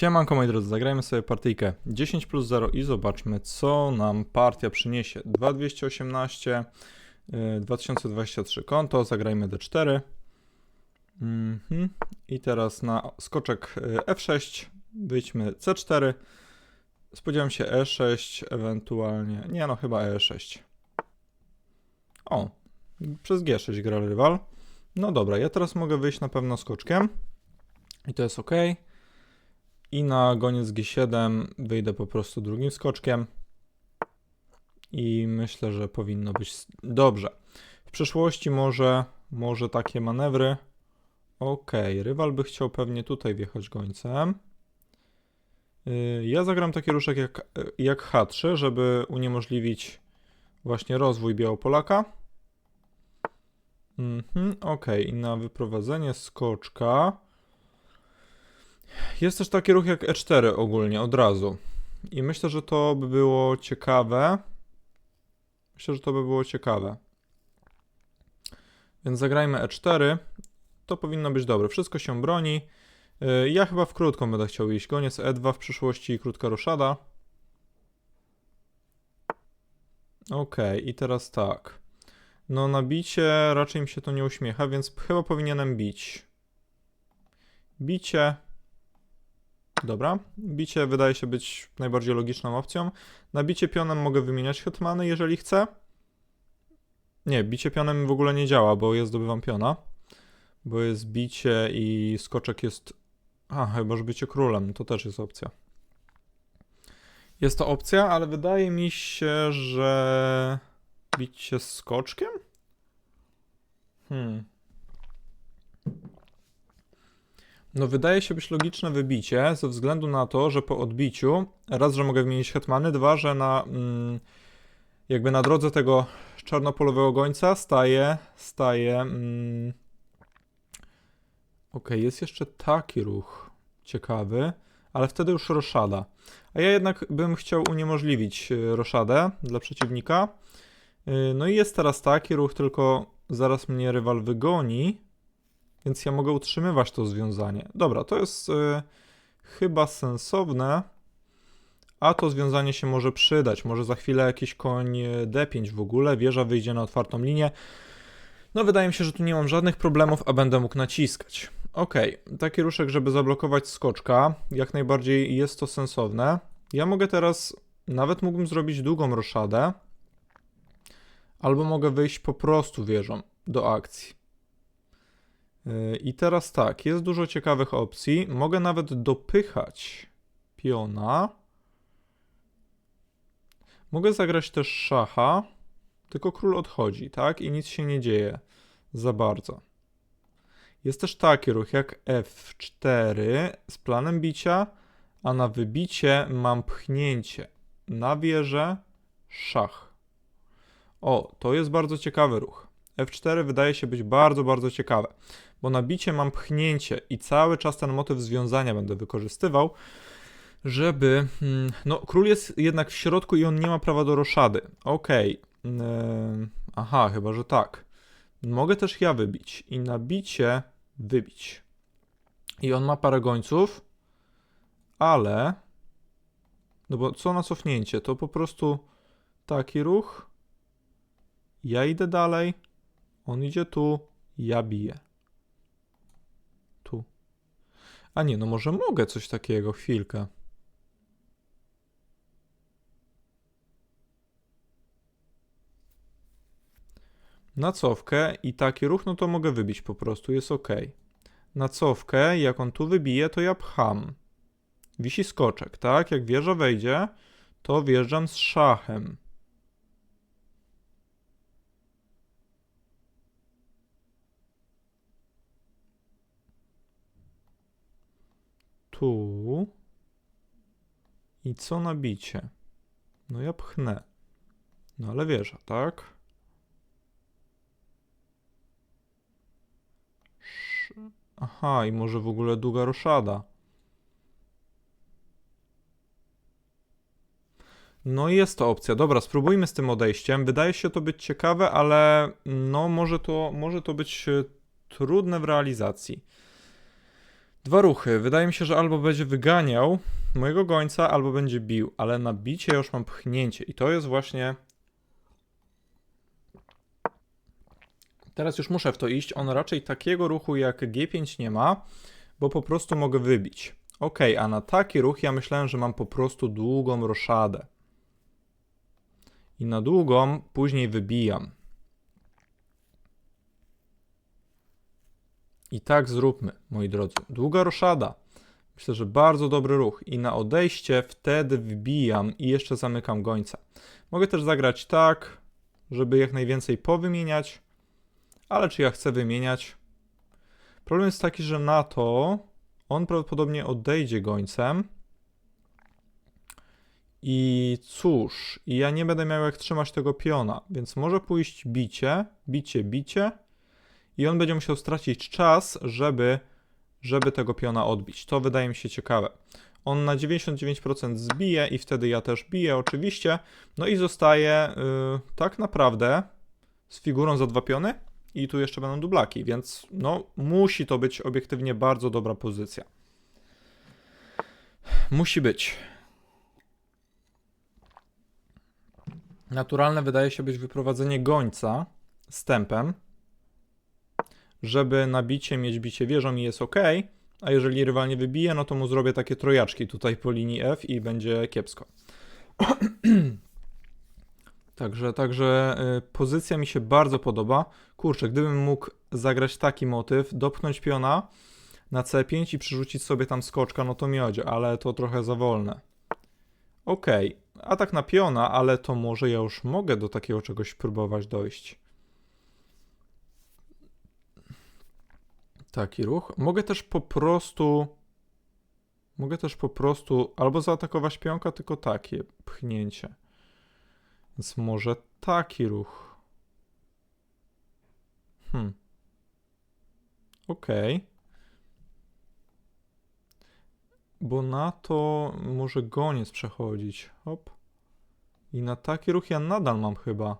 Siemanko moi drodzy, zagrajmy sobie partyjkę 10 plus 0 i zobaczmy co nam partia przyniesie. 2218, y, 2023 konto, zagrajmy D4. Mhm. I teraz na skoczek y, F6 wyjdźmy C4. Spodziewam się E6, ewentualnie, nie no chyba E6. O, przez G6 gra rywal. No dobra, ja teraz mogę wyjść na pewno skoczkiem. I to jest ok. I na goniec G7 wyjdę po prostu drugim skoczkiem. I myślę, że powinno być dobrze. W przyszłości może, może takie manewry. Ok, rywal by chciał pewnie tutaj wjechać gońcem. Yy, Ja zagram taki ruszek jak, jak H3, żeby uniemożliwić właśnie rozwój Białopolaka. Mhm, ok, i na wyprowadzenie skoczka. Jest też taki ruch jak E4 ogólnie, od razu. I myślę, że to by było ciekawe. Myślę, że to by było ciekawe. Więc zagrajmy E4. To powinno być dobre. Wszystko się broni. Yy, Ja chyba w krótką będę chciał iść. Goniec E2 w przyszłości i krótka roszada. Okej, i teraz tak. No na bicie raczej mi się to nie uśmiecha, więc chyba powinienem bić. Bicie. Dobra. Bicie wydaje się być najbardziej logiczną opcją. Na bicie pionem mogę wymieniać hetmany, jeżeli chcę. Nie, bicie pionem w ogóle nie działa, bo ja zdobywam piona. Bo jest bicie i skoczek jest... A, chyba, że bicie królem, to też jest opcja. Jest to opcja, ale wydaje mi się, że... Bicie skoczkiem? Hmm. No wydaje się być logiczne wybicie ze względu na to, że po odbiciu raz, że mogę wymienić hetmany, dwa, że na mm, jakby na drodze tego czarnopolowego gońca staje, staje mm, Okej, jest jeszcze taki ruch ciekawy, ale wtedy już roszada. A ja jednak bym chciał uniemożliwić y, roszadę dla przeciwnika. Y, No i jest teraz taki ruch, tylko zaraz mnie rywal wygoni, więc ja mogę utrzymywać to związanie. Dobra, to jest y, chyba sensowne, a to związanie się może przydać. Może za chwilę jakiś koń y, D5 w ogóle, wieża wyjdzie na otwartą linię. No wydaje mi się, że tu nie mam żadnych problemów, a będę mógł naciskać. Okej, taki ruszek, żeby zablokować skoczka, jak najbardziej jest to sensowne. Ja mogę teraz, nawet mógłbym zrobić długą roszadę, albo mogę wyjść po prostu wieżą do akcji. Yy, I teraz tak, jest dużo ciekawych opcji. Mogę nawet dopychać piona. Mogę zagrać też szacha, tylko król odchodzi, tak? I nic się nie dzieje za bardzo. Jest też taki ruch jak F4 z planem bicia, a na wybicie mam pchnięcie na wieżę, szach. O, to jest bardzo ciekawy ruch. F4 wydaje się być bardzo, bardzo ciekawe, bo na bicie mam pchnięcie i cały czas ten motyw związania będę wykorzystywał, żeby... mm, No, król jest jednak w środku i on nie ma prawa do roszady. Okej. Yy, aha, chyba, że tak. Mogę też ja wybić i na bicie wybić. I on ma parę gońców, ale... No bo co na cofnięcie? To po prostu taki ruch. Ja idę dalej. On idzie tu. Ja biję. Tu. A nie, no może mogę coś takiego. Chwilkę. Na cofkę i taki ruch, no to mogę wybić po prostu, jest ok. Na cofkę, jak on tu wybije, to ja pcham. Wisi skoczek, tak? Jak wieża wejdzie, to wjeżdżam z szachem. Tu. I co na bicie? No ja pchnę. No ale wieża, tak? Aha, i może w ogóle długa roszada. No i jest to opcja. Dobra, spróbujmy z tym odejściem. Wydaje się to być ciekawe, ale no może to, może to być e, trudne w realizacji. Dwa ruchy. Wydaje mi się, że albo będzie wyganiał mojego gońca, albo będzie bił, ale na bicie już mam pchnięcie i to jest właśnie... Teraz już muszę w to iść. On raczej takiego ruchu jak G5 nie ma, bo po prostu mogę wybić. Ok, a na taki ruch ja myślałem, że mam po prostu długą roszadę. I na długą później wybijam. I tak zróbmy, moi drodzy. Długa roszada. Myślę, że bardzo dobry ruch. I na odejście wtedy wbijam i jeszcze zamykam gońca. Mogę też zagrać tak, żeby jak najwięcej powymieniać. Ale czy ja chcę wymieniać? Problem jest taki, że na to on prawdopodobnie odejdzie gońcem. I cóż, ja nie będę miał jak trzymać tego piona, więc może pójść bicie, bicie, bicie i on będzie musiał stracić czas, żeby, żeby tego piona odbić. To wydaje mi się ciekawe. On na 99% zbije i wtedy ja też biję oczywiście. No i zostaje yy, tak naprawdę z figurą za dwa piony i tu jeszcze będą dublaki, więc no musi to być obiektywnie bardzo dobra pozycja. Musi być. Naturalne wydaje się być wyprowadzenie gońca z tempem, żeby na bicie mieć bicie wieżą i jest ok, a jeżeli rywal nie wybije, no to mu zrobię takie trojaczki tutaj po linii F i będzie kiepsko. także, także y, pozycja mi się bardzo podoba. Kurczę, gdybym mógł zagrać taki motyw, dopchnąć piona na C5 i przerzucić sobie tam skoczka, no to miodzie, ale to trochę za wolne. Okej, okay. atak na piona, ale to może ja już mogę do takiego czegoś próbować dojść. Taki ruch. Mogę też po prostu. Mogę też po prostu albo zaatakować pionka, tylko takie pchnięcie. Więc może taki ruch. Hmm. Okej. Okay. Bo na to może goniec przechodzić. Hop. I na taki ruch ja nadal mam chyba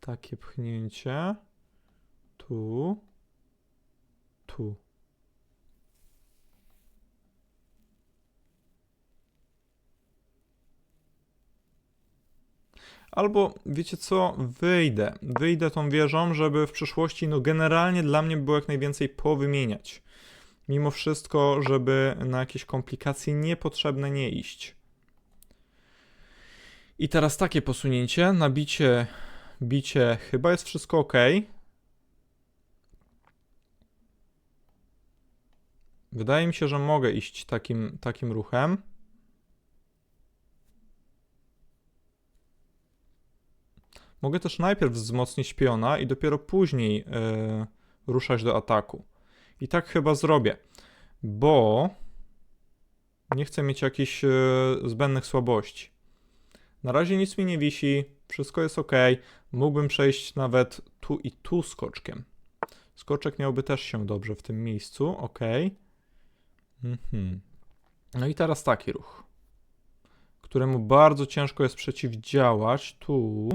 takie pchnięcie. Tu tu. Albo wiecie co, wyjdę. Wyjdę tą wieżą, żeby w przyszłości, no generalnie dla mnie było jak najwięcej powymieniać. Mimo wszystko, żeby na jakieś komplikacje niepotrzebne nie iść. I teraz takie posunięcie, nabicie, bicie, chyba jest wszystko ok. Wydaje mi się, że mogę iść takim, takim ruchem. Mogę też najpierw wzmocnić piona i dopiero później yy, ruszać do ataku. I tak chyba zrobię, bo nie chcę mieć jakichś yy, zbędnych słabości. Na razie nic mi nie wisi, wszystko jest ok. Mógłbym przejść nawet tu i tu skoczkiem. Skoczek miałby też się dobrze w tym miejscu, ok. Mhm. No i teraz taki ruch, któremu bardzo ciężko jest przeciwdziałać. Tu,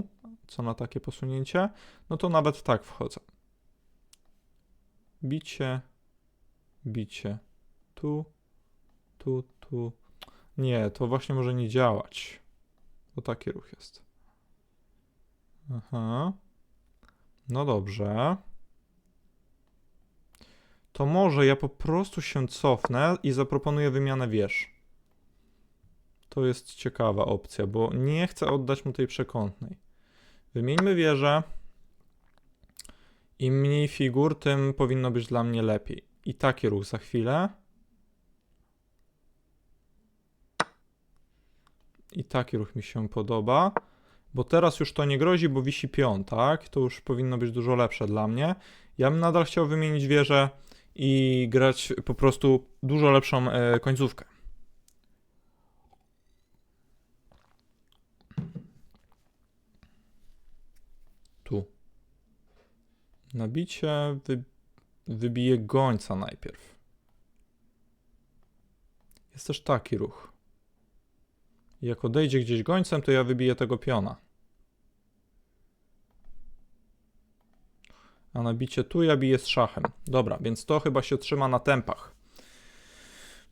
co na takie posunięcie, no to nawet tak wchodzę. Bicie, bicie, tu, tu, tu. Nie, to właśnie może nie działać, bo taki ruch jest. Aha. No dobrze to może ja po prostu się cofnę i zaproponuję wymianę wież. To jest ciekawa opcja, bo nie chcę oddać mu tej przekątnej. Wymieńmy wieżę. Im mniej figur, tym powinno być dla mnie lepiej. I taki ruch za chwilę. I taki ruch mi się podoba. Bo teraz już to nie grozi, bo wisi pion, tak? To już powinno być dużo lepsze dla mnie. Ja bym nadal chciał wymienić wieżę i grać po prostu dużo lepszą e, końcówkę. Tu. Nabicie wy, wybije gońca najpierw. Jest też taki ruch. Jak odejdzie gdzieś gońcem, to ja wybiję tego piona. A nabicie tu ja biję z szachem. Dobra, więc to chyba się trzyma na tempach.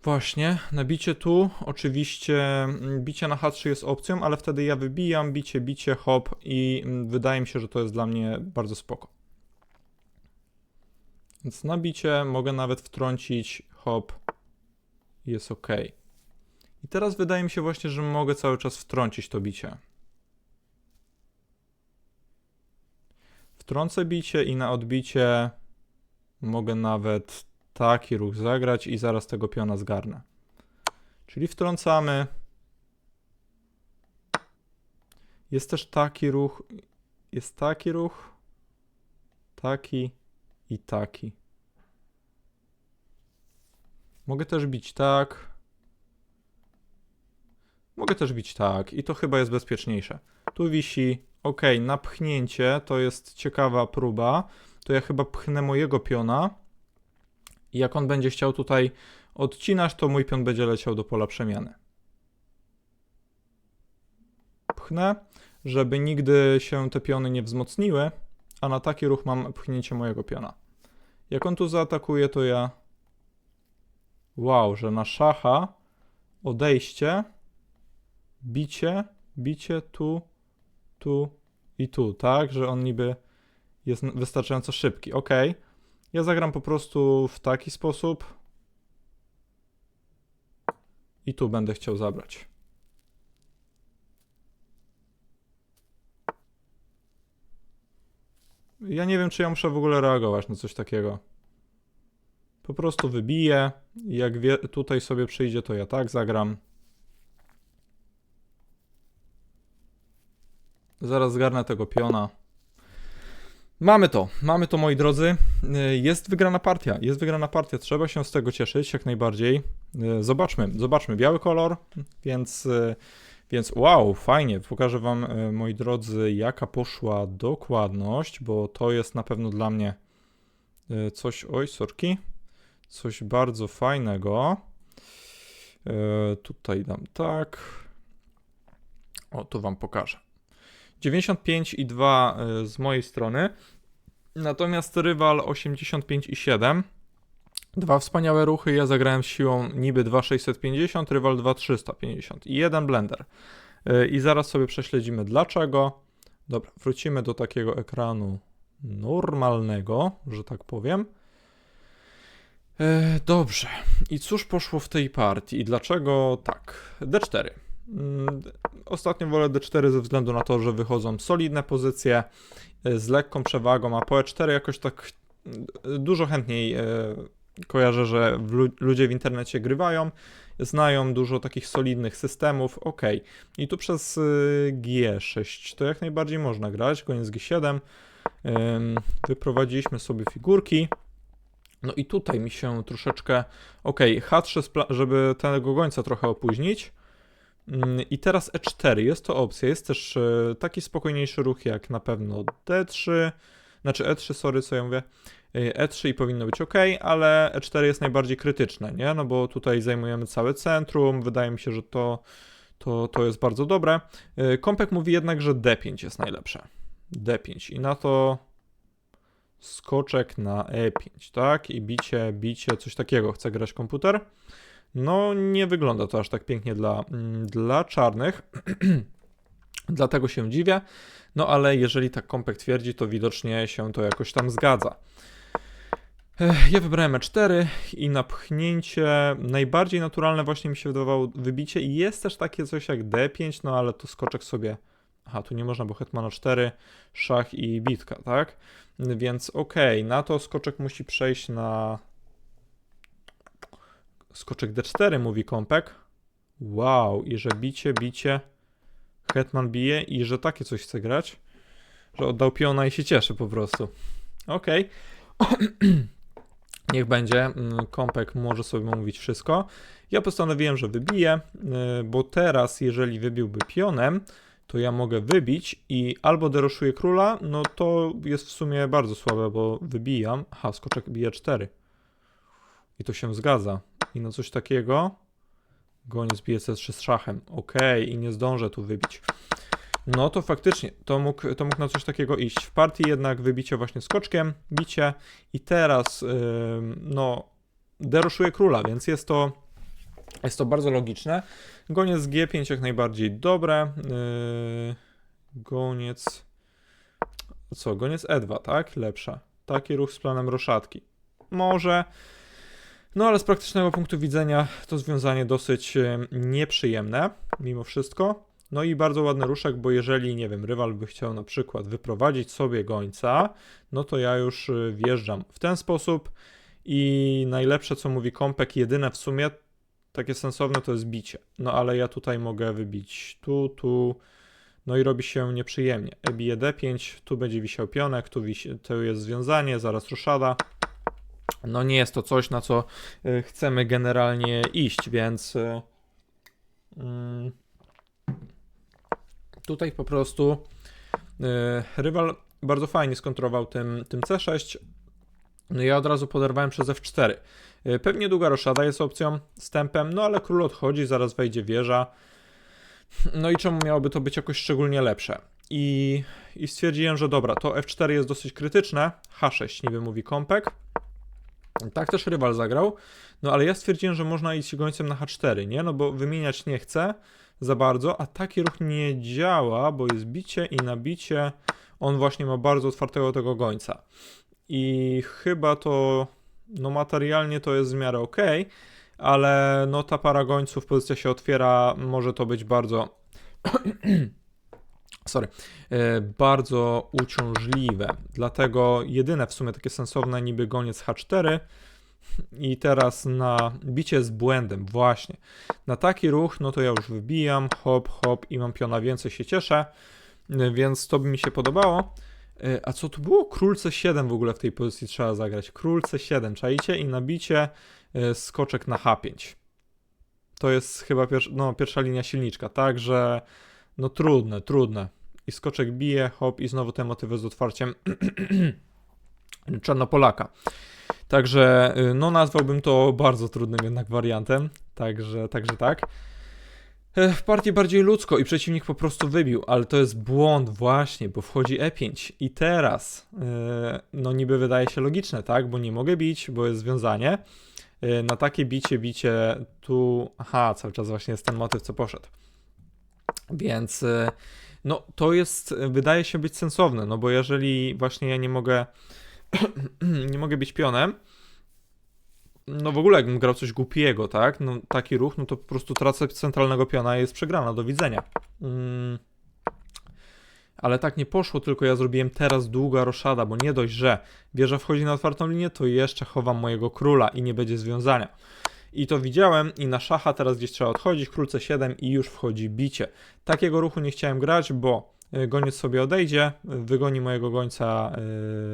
Właśnie, nabicie tu, oczywiście mm, bicie na H3 jest opcją, ale wtedy ja wybijam, bicie, bicie, hop i mm, wydaje mi się, że to jest dla mnie bardzo spoko. Więc na bicie mogę nawet wtrącić hop jest ok. I teraz wydaje mi się właśnie, że mogę cały czas wtrącić to bicie. Wtrącę bicie i na odbicie mogę nawet taki ruch zagrać i zaraz tego piona zgarnę. Czyli wtrącamy. Jest też taki ruch, jest taki ruch, taki i taki. Mogę też bić tak. Mogę też bić tak i to chyba jest bezpieczniejsze. Tu wisi, ok, napchnięcie, to jest ciekawa próba. To ja chyba pchnę mojego piona i jak on będzie chciał tutaj odcinać, to mój pion będzie leciał do pola przemiany. Pchnę, żeby nigdy się te piony nie wzmocniły, a na taki ruch mam pchnięcie mojego piona. Jak on tu zaatakuje, to ja... Wow, że na szacha odejście, bicie, bicie tu, tu i tu, tak? Że on niby jest wystarczająco szybki. Ok. Ja zagram po prostu w taki sposób. I tu będę chciał zabrać. Ja nie wiem, czy ja muszę w ogóle reagować na coś takiego. Po prostu wybiję. Jak tutaj sobie przyjdzie, to ja tak zagram. Zaraz zgarnę tego piona. Mamy to, mamy to moi drodzy. Y, Jest wygrana partia, jest wygrana partia, trzeba się z tego cieszyć jak najbardziej. Y, Zobaczmy, zobaczmy, biały kolor, więc, y, więc wow, fajnie. Pokażę wam, moi drodzy, jaka poszła dokładność, bo to jest na pewno dla mnie coś, oj, sorki, coś bardzo fajnego. Tutaj dam tak. O, tu wam pokażę. 95,2 y, z mojej strony. Natomiast rywal 85,7. Dwa wspaniałe ruchy. Ja zagrałem z siłą niby 2,650, rywal 2,350 i jeden blender. Y, I zaraz sobie prześledzimy dlaczego. Dobra, wrócimy do takiego ekranu normalnego, że tak powiem. E, Dobrze. I cóż poszło w tej partii i dlaczego tak? D4. Mm, Ostatnio wolę D4 ze względu na to, że wychodzą solidne pozycje e, z lekką przewagą, a po E4 jakoś tak e, dużo chętniej e, kojarzę, że ludzie w internecie grywają, znają dużo takich solidnych systemów, ok. I tu przez e, G6 to jak najbardziej można grać, koniec G7. Ym, Wyprowadziliśmy sobie figurki. No i tutaj mi się troszeczkę, ok, H3, spla- żeby tego gońca trochę opóźnić. Mm, I teraz E4, jest to opcja. Jest też e, taki spokojniejszy ruch jak na pewno D3, znaczy E3, sorry, co ja mówię. E, E3 i powinno być ok, ale E4 jest najbardziej krytyczne, nie? No bo tutaj zajmujemy całe centrum, wydaje mi się, że to, to, to jest bardzo dobre. E, Kompek mówi jednak, że D5 jest najlepsze. D5 i na to skoczek na E5, tak? I bicie, bicie, coś takiego chce grać komputer. No, nie wygląda to aż tak pięknie dla, mm, dla czarnych. Dlatego się dziwię. No, ale jeżeli tak kompek twierdzi, to widocznie się to jakoś tam zgadza. Ja wybrałem E4 i napchnięcie. Najbardziej naturalne właśnie mi się wydawało wybicie. Jest też takie coś jak D5, no ale to skoczek sobie. Aha, tu nie można, bo hetmana 4, szach i bitka, tak? Więc okej, na to skoczek musi przejść na Skoczek D4, mówi Kompek. Wow, i że bicie, bicie. Hetman bije i że takie coś chce grać. Że oddał piona i się cieszy po prostu. Okej. Niech będzie. Mm, Kompek może sobie mówić wszystko. Ja postanowiłem, że wybiję, y, bo teraz, jeżeli wybiłby pionem, to ja mogę wybić i albo deroszuję króla, no to jest w sumie bardzo słabe, bo wybijam. Aha, skoczek bije 4. I to się zgadza. I no coś takiego. Goniec bije C3 z szachem. Okej, i nie zdążę tu wybić. No to faktycznie, to mógł, to mógł na coś takiego iść. W partii jednak wybicie właśnie skoczkiem, bicie i teraz, ym, no, deroszuje króla, więc jest to Jest to bardzo logiczne. Goniec G5 jak najbardziej dobre. Yy, goniec. Co? Goniec E2, tak? Lepsza. Taki ruch z planem roszadki. Może. No ale z praktycznego punktu widzenia to związanie dosyć e, nieprzyjemne, mimo wszystko. No i bardzo ładny ruszek, bo jeżeli, nie wiem, rywal by chciał na przykład wyprowadzić sobie gońca, no to ja już y, wjeżdżam w ten sposób i najlepsze, co mówi Kompek, jedyne w sumie takie sensowne to jest bicie. No ale ja tutaj mogę wybić tu, tu, no i robi się nieprzyjemnie. E bije D5, tu będzie wisiał pionek, tu, wisi, tu jest związanie, zaraz ruszada. No nie jest to coś, na co y, chcemy generalnie iść, więc... y, mm, tutaj po prostu e, rywal bardzo fajnie skontrował tym, tym C6. No ja od razu poderwałem przez F4. E, pewnie długa roszada jest opcją z tempem, no ale król odchodzi, zaraz wejdzie wieża. No i czemu miałoby to być jakoś szczególnie lepsze? I, I stwierdziłem, że dobra, to F4 jest dosyć krytyczne. H6 niby mówi kompek. Tak też rywal zagrał. No ale ja stwierdziłem, że można iść gońcem na H4, nie? No bo wymieniać nie chcę za bardzo, a taki ruch nie działa, bo jest bicie i nabicie. On właśnie ma bardzo otwartego tego gońca. I chyba to, no materialnie to jest w miarę ok, ale no ta para gońców, pozycja się otwiera, może to być bardzo sorry, e, bardzo uciążliwe. Dlatego jedyne w sumie takie sensowne niby goniec H4 i teraz na bicie z błędem, właśnie. Na taki ruch, no to ja już wybijam, hop, hop i mam piona więcej, się cieszę, więc to by mi się podobało. E, a co tu było? Król C7 w ogóle w tej pozycji trzeba zagrać. Król C7, czajcie? I nabicie e, skoczek na H5. To jest chyba no, pierwsza linia silniczka, także no trudne, trudne. I skoczek bije, hop i znowu te motywy z otwarciem Czarnopolaka. Także y, no nazwałbym to bardzo trudnym jednak wariantem. Także, także tak. E, w partii bardziej ludzko i przeciwnik po prostu wybił, ale to jest błąd właśnie, bo wchodzi E5 i teraz e, no niby wydaje się logiczne, tak, bo nie mogę bić, bo jest związanie. E, na takie bicie, bicie tu, aha, cały czas właśnie jest ten motyw, co poszedł. Więc no to jest, wydaje się być sensowne, no bo jeżeli właśnie ja nie mogę nie mogę być pionem, no w ogóle jakbym grał coś głupiego, tak, no taki ruch, no to po prostu tracę centralnego piona i jest przegrana, do widzenia. Mm. Ale tak nie poszło, tylko ja zrobiłem teraz długa roszada, bo nie dość, że wieża wchodzi na otwartą linię, to jeszcze chowam mojego króla i nie będzie związania. I to widziałem i na szacha teraz gdzieś trzeba odchodzić, król c7 i już wchodzi bicie. Takiego ruchu nie chciałem grać, bo y, goniec sobie odejdzie, wygoni mojego gońca...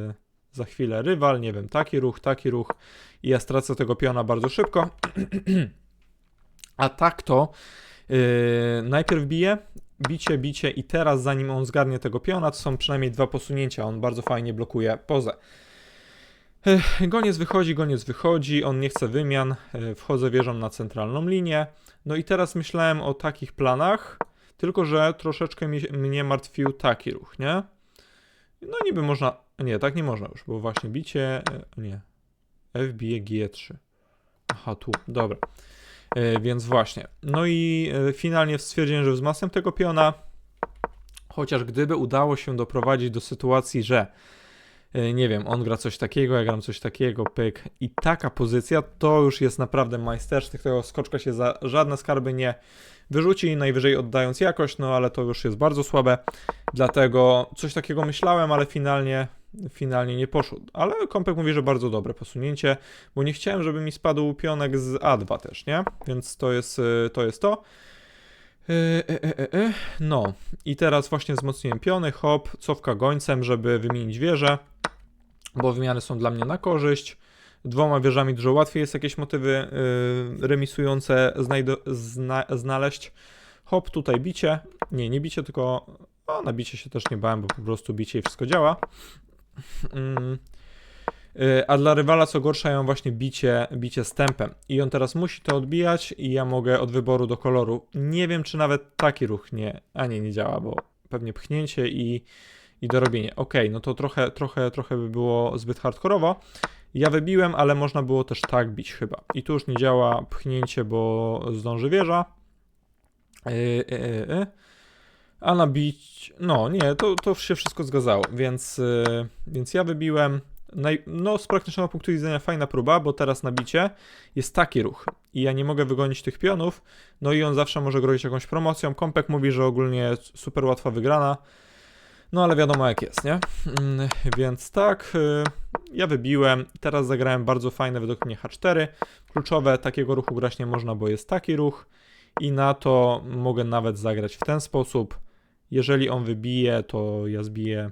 Yy za chwilę rywal, nie wiem, taki ruch, taki ruch i ja stracę tego piona bardzo szybko. A tak to yy, najpierw bije, bicie, bicie i teraz zanim on zgarnie tego piona, to są przynajmniej dwa posunięcia, on bardzo fajnie blokuje pozę. Yy, goniec wychodzi, goniec wychodzi, on nie chce wymian, yy, wchodzę wieżą na centralną linię. No i teraz myślałem o takich planach, tylko że troszeczkę mi, mnie martwił taki ruch, nie? No niby można nie, tak nie można już, bo właśnie bicie... E, nie. F bije G3. Aha, tu, dobra. E, więc właśnie. No i e, finalnie stwierdziłem, że wzmacniam tego piona, chociaż gdyby udało się doprowadzić do sytuacji, że e, nie wiem, on gra coś takiego, ja gram coś takiego, pyk i taka pozycja, to już jest naprawdę majstersztyk, tego skoczka się za żadne skarby nie wyrzuci, najwyżej oddając jakość, no ale to już jest bardzo słabe, dlatego coś takiego myślałem, ale finalnie finalnie nie poszło. Ale Kompek mówi, że bardzo dobre posunięcie, bo nie chciałem, żeby mi spadł pionek z A2 też, nie? Więc to jest y, to. Jest to. E, e, e, no i teraz właśnie wzmocniłem piony, hop, cofka gońcem, żeby wymienić wieżę, bo wymiany są dla mnie na korzyść. Dwoma wieżami dużo łatwiej jest jakieś motywy y, remisujące zna znaleźć. Hop, tutaj bicie. Nie, nie bicie, tylko o, na bicie się też nie bałem, bo po prostu bicie i wszystko działa. Mm. Y, a dla rywala co gorsza ją właśnie bicie, bicie stępem. I on teraz musi to odbijać i ja mogę od wyboru do koloru. Nie wiem, czy nawet taki ruch nie, a nie, nie działa, bo pewnie pchnięcie i, i dorobienie. Ok, no to trochę, trochę, trochę by było zbyt hardkorowo. Ja wybiłem, ale można było też tak bić chyba. I tu już nie działa pchnięcie, bo zdąży wieża. Yy, yy, yy. A nabić. No, nie, to, to się wszystko zgadzało, więc, yy, więc ja wybiłem. Naj, no, z praktycznego punktu widzenia fajna próba, bo teraz na bicie jest taki ruch i ja nie mogę wygonić tych pionów, no i on zawsze może grozić jakąś promocją. Kompek mówi, że ogólnie super łatwa wygrana, no ale wiadomo jak jest, nie? Mm, Więc tak, y, ja wybiłem, teraz zagrałem bardzo fajne według mnie H4. Kluczowe, takiego ruchu grać nie można, bo jest taki ruch i na to mogę nawet zagrać w ten sposób. Jeżeli on wybije, to ja zbiję,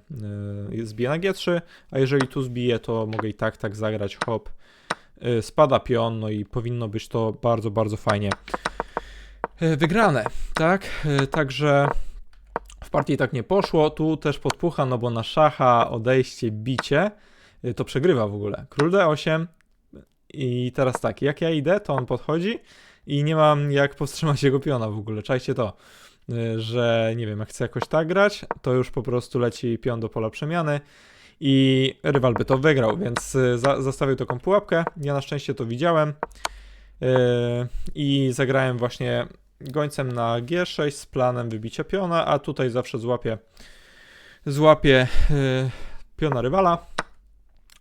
y, zbiję na G3, a jeżeli tu zbiję, to mogę i tak, tak zagrać, hop. Y, Spada pion, no i powinno być to bardzo, bardzo fajnie y, wygrane, tak? Y, Także partii tak nie poszło, tu też podpucha, no bo na szacha, odejście, bicie, y, to przegrywa w ogóle. Król D8 i teraz tak, jak ja idę, to on podchodzi i nie mam jak powstrzymać jego piona w ogóle, czajcie to, y, że nie wiem, jak chcę jakoś tak grać, to już po prostu leci pion do pola przemiany i rywal by to wygrał, więc y, za, zastawił taką pułapkę, ja na szczęście to widziałem i zagrałem właśnie gońcem na G6 z planem wybicia piona, a tutaj zawsze złapię, złapię y, piona rywala.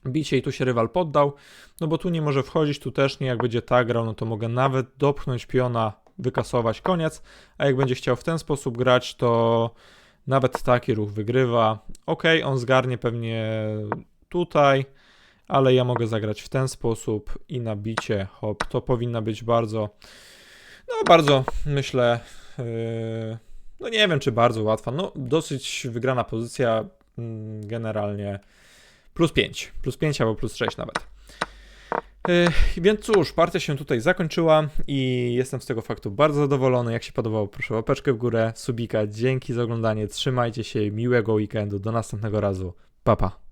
Bicie i tu się rywal poddał, no bo tu nie może wchodzić, tu też nie, jak będzie tak grał, no to mogę nawet dopchnąć piona, wykasować, koniec, a jak będzie chciał w ten sposób grać, to nawet taki ruch wygrywa. Ok, on zgarnie pewnie tutaj, ale ja mogę zagrać w ten sposób i na bicie, hop, to powinna być bardzo no bardzo myślę, yy, no nie wiem czy bardzo łatwa, no dosyć wygrana pozycja mm, generalnie plus 5, plus 5 albo plus 6 nawet. Yy, więc cóż, partia się tutaj zakończyła i jestem z tego faktu bardzo zadowolony. Jak się podobało, proszę łapeczkę w górę, subika. Dzięki za oglądanie, trzymajcie się, miłego weekendu, do następnego razu. Pa, pa.